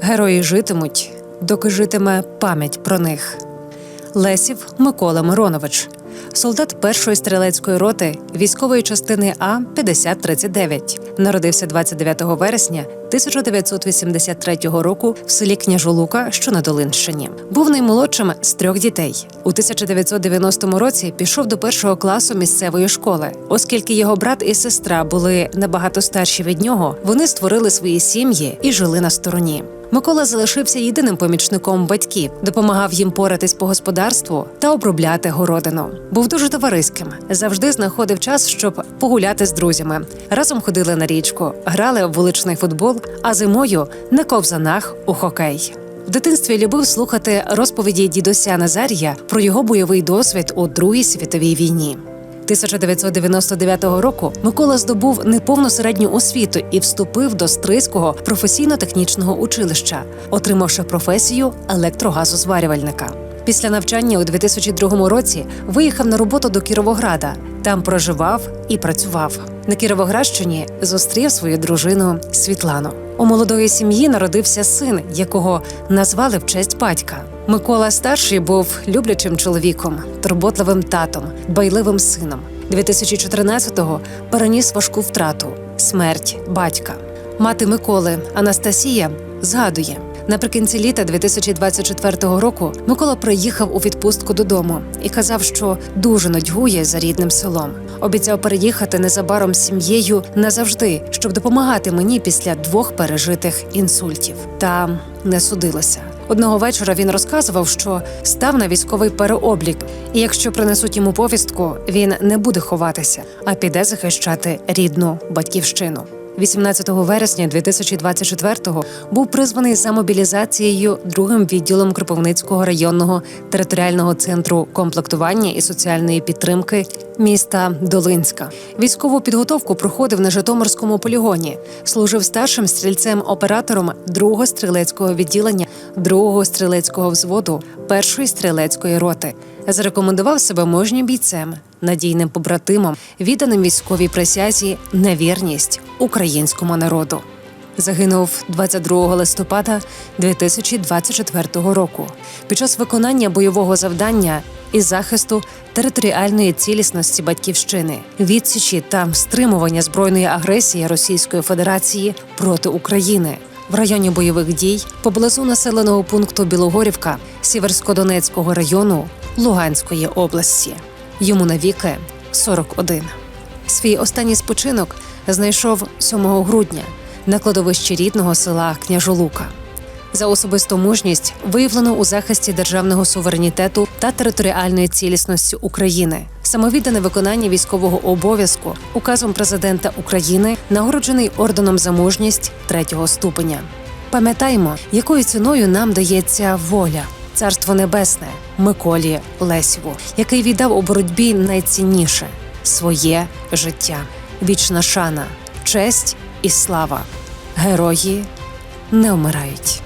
Герої житимуть, доки житиме пам'ять про них. Лесів Микола Миронович, солдат першої стрілецької роти військової частини А 5039 Народився 29 вересня 1983 року в селі Княжолука, що на Долинщині. Був наймолодшим з трьох дітей. У 1990 році пішов до першого класу місцевої школи. Оскільки його брат і сестра були набагато старші від нього, вони створили свої сім'ї і жили на стороні. Микола залишився єдиним помічником батьків, допомагав їм поратись по господарству та обробляти городину. Був дуже товариським, завжди знаходив час, щоб погуляти з друзями. Разом ходили на річку, грали в вуличний футбол, а зимою на ковзанах у хокей. В дитинстві любив слухати розповіді дідуся Назарія про його бойовий досвід у Другій світовій війні. 1999 року Микола здобув неповну середню освіту і вступив до Стрийського професійно-технічного училища, отримавши професію електрогазозварювальника. Після навчання у 2002 році виїхав на роботу до Кіровограда. Там проживав і працював. На Кіровоградщині зустрів свою дружину Світлану. У молодої сім'ї народився син, якого назвали в честь батька. Микола старший був люблячим чоловіком, турботливим татом, дбайливим сином. 2014-го переніс важку втрату смерть батька. Мати Миколи Анастасія згадує. Наприкінці літа 2024 року Микола приїхав у відпустку додому і казав, що дуже нудьгує за рідним селом. Обіцяв переїхати незабаром з сім'єю назавжди, щоб допомагати мені після двох пережитих інсультів. Та не судилося. Одного вечора він розказував, що став на військовий переоблік, і якщо принесуть йому повістку, він не буде ховатися, а піде захищати рідну батьківщину. 18 вересня 2024-го був призваний за мобілізацією другим відділом Кропивницького районного територіального центру комплектування і соціальної підтримки міста Долинська. Військову підготовку проходив на Житомирському полігоні. Служив старшим стрільцем-оператором другого стрілецького відділення другого стрілецького взводу першої стрілецької роти. Зарекомендував себе мужнім бійцем, надійним побратимом, відданим військовій присязі на вірність українському народу. Загинув 22 листопада 2024 року під час виконання бойового завдання із захисту територіальної цілісності батьківщини, відсічі та стримування збройної агресії Російської Федерації проти України в районі бойових дій поблизу населеного пункту Білогорівка Сіверськодонецького району Луганської області. Йому навіки 41. Свій останній спочинок знайшов 7 грудня на кладовищі рідного села Княжолука. За особисту мужність виявлено у захисті державного суверенітету та територіальної цілісності України, самовіддане виконання військового обов'язку указом президента України, нагороджений орденом за мужність третього ступеня. Пам'ятаємо, якою ціною нам дається воля, царство небесне Миколі Лесіву, який віддав у боротьбі найцінніше своє життя, вічна шана, честь і слава. Герої не вмирають.